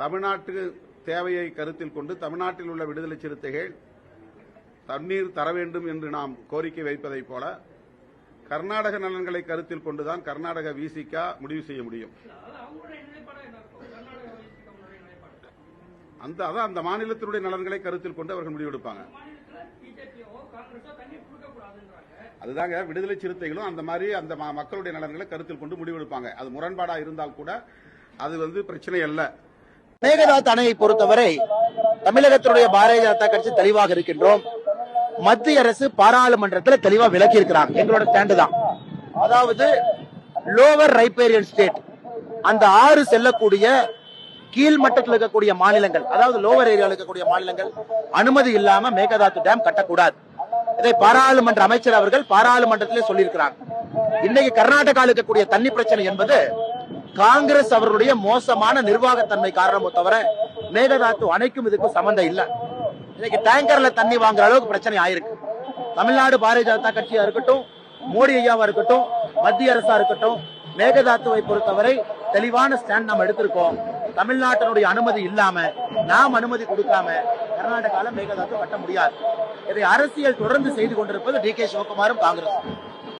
தமிழ்நாட்டு தேவையை கருத்தில் கொண்டு தமிழ்நாட்டில் உள்ள விடுதலை சிறுத்தைகள் தண்ணீர் தர வேண்டும் என்று நாம் கோரிக்கை வைப்பதைப் போல கர்நாடக நலன்களை கருத்தில் கொண்டுதான் கர்நாடக விசிகா முடிவு செய்ய முடியும். அந்த அதான் அந்த மாநிலத்தினுடைய நலன்களை கருத்தில் கொண்டு அவர்கள் முடிவெடுப்பாங்க. அதுதாங்க விடுதலை சிறுத்தைகளும் அந்த மாதிரி அந்த மக்களுடைய நலன்களை கருத்தில் கொண்டு முடிவெடுப்பாங்க. அது முரண்பாடா இருந்தால் கூட அது வந்து பிரச்சனை அல்ல. மேகதாத் அணையை பொறுத்தவரை தமிழகத்தினுடைய பாரதிய ஜனதா கட்சி தெளிவாக இருக்கின்றோம். மத்திய அரசு பாராளுமன்றத்தில் தெளிவா விளக்கி இருக்கிறாங்க எங்களோட ஸ்டாண்டு தான். அதாவது லோவர் ரைப்பேரியன் ஸ்டேட் அந்த ஆறு செல்லக்கூடிய கீழ் மட்டத்தில் இருக்கக்கூடிய மாநிலங்கள் அதாவது லோவர் ஏரியாவில் இருக்கக்கூடிய மாநிலங்கள் அனுமதி இல்லாம மேகதாத்து டேம் கட்டக்கூடாது. இதை பாராளுமன்ற அமைச்சர் அவர்கள் பாராளுமன்றத்திலே சொல்லியிருக்கிறாங்க. இன்னைக்கு கர்நாடகாவில் இருக்கக்கூடிய தண்ணி பிரச்சனை என்பது காங்கிரஸ் அவர்களுடைய மோசமான நிர்வாகத்தன்மை காரணமோ தவிர மேகதாத்து அணைக்கும் இதுக்கும் சம்பந்தம் இல்ல. இன்னைக்கு டேங்கர்ல தண்ணி வாங்குற அளவுக்கு பிரச்சனை ஆயிருக்கு. தமிழ்நாடு பாரதிய ஜனதா கட்சியா இருக்கட்டும் மோடி ஐயாவா இருக்கட்டும் மத்திய அரசா இருக்கட்டும் மேகதாத்துவை பொறுத்தவரை தெளிவான ஸ்டாண்ட் நாம் எடுத்திருக்கோம். தமிழ்நாட்டினுடைய அனுமதி இல்லாம நாம் அனுமதி கொடுக்காம கர்நாடகால மேகதாத்து கட்ட முடியாது. இதை அரசியல் தொடர்ந்து செய்து கொண்டிருப்பது டி கே சிவகுமாரும் காங்கிரஸ்